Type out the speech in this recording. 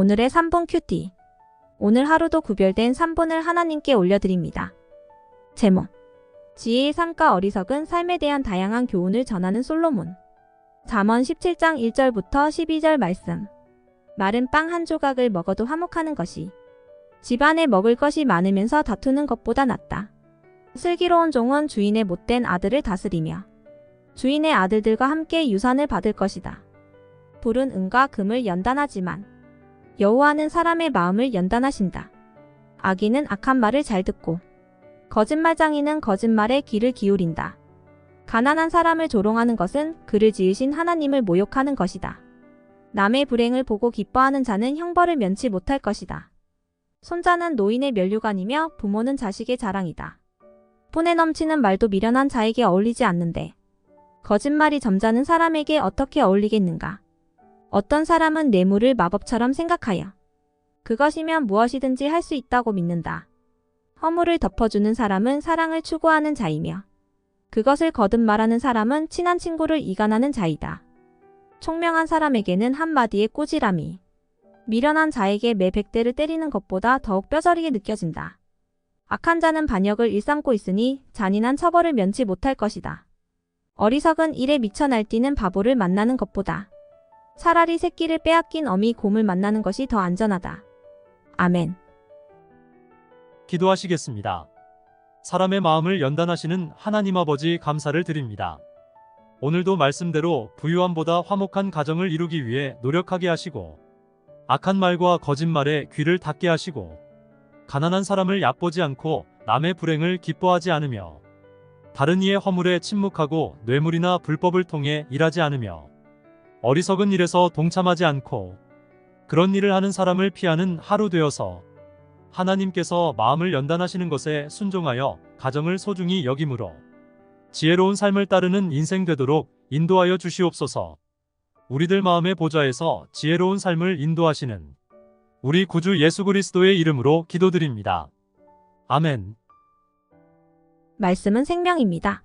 오늘의 3분 큐티. 오늘 하루도 구별된 3분을 하나님께 올려드립니다. 제목. 지혜의 삶과 어리석은 삶에 대한 다양한 교훈을 전하는 솔로몬. 잠언 17장 1절부터 12절 말씀. 마른 빵 한 조각을 먹어도 화목하는 것이 집안에 먹을 것이 많으면서 다투는 것보다 낫다. 슬기로운 종은 주인의 못된 아들을 다스리며 주인의 아들들과 함께 유산을 받을 것이다. 불은 은과 금을 연단하지만 여호와는 사람의 마음을 연단하신다. 악인은 악한 말을 잘 듣고 거짓말장이는 거짓말에 귀를 기울인다. 가난한 사람을 조롱하는 것은 그를 지으신 하나님을 모욕하는 것이다. 남의 불행을 보고 기뻐하는 자는 형벌을 면치 못할 것이다. 손자는 노인의 면류관이며 부모는 자식의 자랑이다. 폰에 넘치는 말도 미련한 자에게 어울리지 않는데 거짓말이 점잖은 사람에게 어떻게 어울리겠는가? 어떤 사람은 뇌물을 마법처럼 생각하여 그것이면 무엇이든지 할 수 있다고 믿는다. 허물을 덮어주는 사람은 사랑을 추구하는 자이며 그것을 거듭 말하는 사람은 친한 친구를 이간하는 자이다. 총명한 사람에게는 한마디의 꾸지람이 미련한 자에게 매 백대를 때리는 것보다 더욱 뼈저리게 느껴진다. 악한 자는 반역을 일삼고 있으니 잔인한 처벌을 면치 못할 것이다. 어리석은 일에 미쳐 날뛰는 바보를 만나는 것보다 차라리 새끼를 빼앗긴 어미 곰을 만나는 것이 더 안전하다. 아멘. 기도하시겠습니다. 사람의 마음을 연단하시는 하나님 아버지 감사를 드립니다. 오늘도 말씀대로 부유함보다 화목한 가정을 이루기 위해 노력하게 하시고 악한 말과 거짓말에 귀를 닫게 하시고 가난한 사람을 얕보지 않고 남의 불행을 기뻐하지 않으며 다른 이의 허물에 침묵하고 뇌물이나 불법을 통해 일하지 않으며 어리석은 일에서 동참하지 않고 그런 일을 하는 사람을 피하는 하루 되어서 하나님께서 마음을 연단하시는 것에 순종하여 가정을 소중히 여김으로 지혜로운 삶을 따르는 인생 되도록 인도하여 주시옵소서. 우리들 마음의 보좌에서 지혜로운 삶을 인도하시는 우리 구주 예수 그리스도의 이름으로 기도드립니다. 아멘. 말씀은 생명입니다.